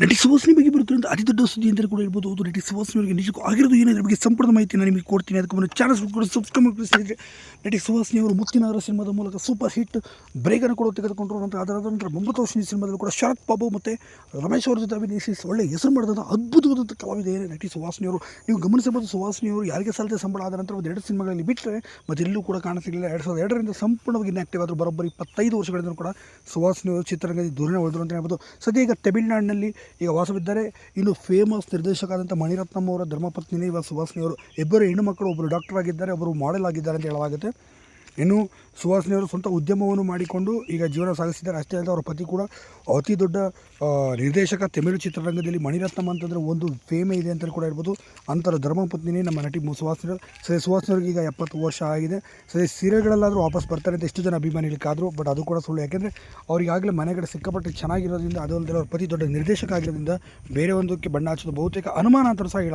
ನಟಿ ಸುವಾಸನೆ ಬಗ್ಗೆ ಬರುತ್ತಿರುವಂಥ ಅತಿ ದೊಡ್ಡ ಸುದ್ದಿ ಅಂತ ಕೂಡ ಹೇಳ್ಬೋದು. ಹೌದು, ನಟಿ ಸುವಾಸನೆ ಅವರಿಗೆ ನಿಜಕ್ಕೂ ಆಗಿರೋದು ಏನಾದ್ರ ಬಗ್ಗೆ ಸಂಪೂರ್ಣ ಮಾಹಿತಿ ನಾನು ನಿಮಗೆ ಕೊಡ್ತೀನಿ. ಅದಕ್ಕೆ ಮುನ್ನ ಚಾನಲ್ ಕೂಡ ಸಬ್ಸ್ಕ್ರೈಬ್ ಸ್ನೇಹಿತರೆ ನಟಿ ಸುವಾಸನೆ ಅವರು ಮುತ್ತಿನಾಗರ ಸಿನಿಮಾದ ಮೂಲಕ ಸೂಪರ್ ಹಿಟ್ ಬ್ರೇಕನ್ನು ಕೂಡ ತೆಗೆದುಕೊಂಡರು ಅಂತ ಅದರ ನಂತರ ಮುಂಬತ್ತು ವರ್ಷ ಸಿನಿಮಾದಲ್ಲೂ ಕೂಡ ಶರತ್ ಬಾಬು ಮತ್ತು ರಮೇಶ್ ಅವರ ಜೊತೆ ಅಭಿನಯಿಸಿ ಒಳ್ಳೆ ಹೆಸರು ಮಾಡಿದಂಥ ಅದ್ಭುತವಾದಂಥ ಕಲಾವಿದೆ ನಟಿ ಸುವಾಸಿನಿ ಅವರು. ನೀವು ಗಮನಿಸಬಹುದು ಸುವಾಸಿನಿ ಅವರು ಯಾರಿಗೆ ಸಲ್ಲದೆ ಸಂಬಳ ಆದ ನಂತರ ಒಂದು ಎರಡು ಸಿನಿಮಾಗಳಲ್ಲಿ ಬಿಟ್ಟರೆ ಮತ್ತೆಲ್ಲೂ ಕೂಡ ಕಾಣಸಿಗಲಿಲ್ಲ. ಎರಡು ಸಾವಿರದ ಎರಡರಿಂದ ಸಂಪೂರ್ಣವಾಗಿ ಇನ್ಆಕ್ಟಿವ್ ಆದರೂ ಬರೋಬ್ಬರಿ ಇಪ್ಪತ್ತೈದು ವರ್ಷಗಳಿಂದ ಕೂಡ ಸುವಾಸಿನಿ ಅವರು ಚಿತ್ರರಂಗದಲ್ಲಿ ದೂರನೇ ಉಳಿದ್ರು ಅಂತ ಹೇಳ್ಬೋದು. ಸದ್ಯ ಈಗ ತಮಿಳುನಾಡಿನಲ್ಲಿ ಈಗ ವಾಸವಿದ್ದರೆ ಇನ್ನು ಫೇಮಸ್ ನಿರ್ದೇಶಕ ಆದಂಥ ಮಣಿರತ್ನಂ ಅವರ ಧರ್ಮಪತ್ನಿನೇ ಇವಾಗ ಸುವಾಸಿನಿ ಅವರು ಇಬ್ಬರು ಹೆಣ್ಣು ಮಕ್ಕಳು ಒಬ್ಬರು ಡಾಕ್ಟರ್ ಆಗಿದ್ದಾರೆ ಒಬ್ಬರು ಮಾಡೆಲ್ ಆಗಿದ್ದಾರೆ ಅಂತ ಹೇಳಲಾಗುತ್ತೆ. ಇನ್ನು ಸುವಾಸನೆಯವರು ಸ್ವಂತ ಉದ್ಯಮವನ್ನು ಮಾಡಿಕೊಂಡು ಈಗ ಜೀವನ ಸಾಗಿಸಿದ್ದಾರೆ. ಅಷ್ಟೇ ಅಲ್ಲದೆ ಅವರ ಪತಿ ಕೂಡ ಅತಿ ದೊಡ್ಡ ನಿರ್ದೇಶಕ ತಮಿಳು ಚಿತ್ರರಂಗದಲ್ಲಿ ಮಣಿರತ್ನಂ ಅಂತಂದರೆ ಒಂದು ಫೇಮೆ ಇದೆ ಅಂತಲೂ ಕೂಡ ಹೇಳ್ಬೋದು. ಅಂತರ ಧರ್ಮಪತ್ನಿನೇ ನಮ್ಮ ನಟಿ ಸುಹಾಸಿನಿ ಸರಿ ಸುಹಾಸಿನವ್ರಿಗೆ ಈಗ ಎಪ್ಪತ್ತು ವರ್ಷ ಆಗಿದೆ. ಸರಿ ಸೀರೆಗಳಲ್ಲಾದರೂ ವಾಪಸ್ ಬರ್ತಾರೆ ಅಂತ ಎಷ್ಟು ಜನ ಅಭಿಮಾನಿಗಳಿಗಾದರು, ಬಟ್ ಅದು ಕೂಡ ಸುಳ್ಳು. ಯಾಕೆಂದರೆ ಅವರಿಗಾಗಲೇ ಮನೆಗಡೆ ಸಿಕ್ಕಾಪಟ್ಟೆ ಚೆನ್ನಾಗಿರೋದ್ರಿಂದ ಅದು ಅಲ್ಲದೆ ಅವ್ರ ಪತಿ ದೊಡ್ಡ ನಿರ್ದೇಶಕ ಆಗಿರೋದ್ರಿಂದ ಬೇರೆ ಒಂದಕ್ಕೆ ಬಣ್ಣ ಹಚ್ಚೋದು ಬಹುತೇಕ ಅನುಮಾನ ಅಂತ ಸಹ ಹೇಳಲ್ಲ.